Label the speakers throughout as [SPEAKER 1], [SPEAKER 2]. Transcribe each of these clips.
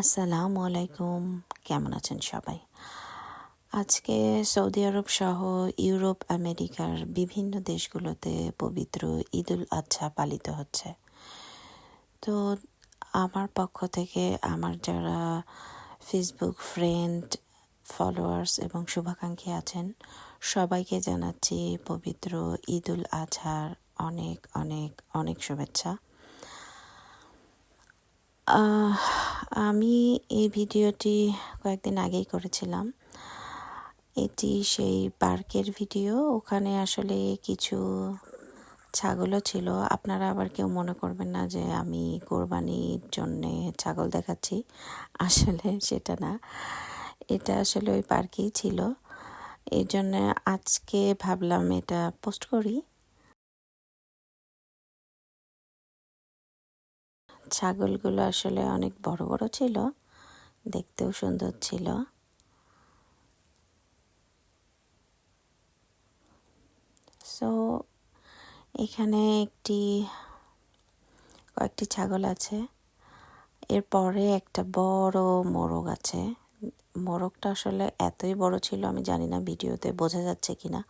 [SPEAKER 1] আসসালামু আলাইকুম। কেমন আছেন সবাই? আজকে সৌদি আরব সহ ইউরোপ, আমেরিকার বিভিন্ন দেশগুলোতে পবিত্র ঈদুল আজহা পালিত হচ্ছে। তো আমার পক্ষ থেকে আমার যারা ফেসবুক ফ্রেন্ড ফলোয়ার্স এবং শুভাকাঙ্ক্ষী আছেন, সবাইকে জানাচ্ছি পবিত্র ঈদুল আজহার অনেক অনেক অনেক শুভেচ্ছা। আমি এই ভিডিওটি কয়েকদিন আগেই করেছিলাম। এটি সেই পার্কের ভিডিও। ওখানে আসলে কিছু ছাগলও ছিল। আপনারা আবার কেউ মনে করবেন না যে আমি কোরবানির জন্যে ছাগল দেখাচ্ছি। আসলে সেটা না। এটা আসলে ওই পার্কেই ছিল। এই জন্য আজকে ভাবলাম এটা পোস্ট করি। ছাগলগুলো আসলে অনেক বড় বড় ছিল, দেখতেও সুন্দর ছিল। সো এখানে একটি, কয়েকটি ছাগল আছে। এরপরে একটা বড় মোরগ আছে। মোরগটা আসলে এতই বড় ছিল, আমি জানি না ভিডিওতে বোঝা যাচ্ছে কি না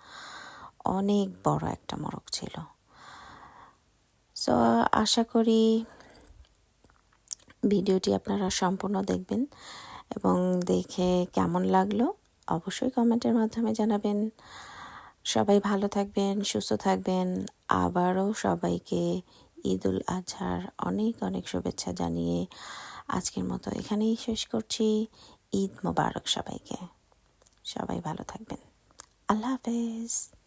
[SPEAKER 1] অনেক বড় একটা মোরগ ছিল। সো আশা করি ভিডিওটি আপনারা সম্পূর্ণ দেখবেন এবং দেখে কেমন লাগল অবশ্যই কমেন্টের মাধ্যমে জানাবেন। সবাই ভালো থাকবেন, সুস্থ থাকবেন। আবারও সবাইকে ঈদ উল আজহার অনেক অনেক শুভেচ্ছা জানিয়ে আজকের মতো এখানেই শেষ করছি। ঈদ মোবারক সবাইকে। সবাই ভালো থাকবেন। আল্লাহ হাফেজ।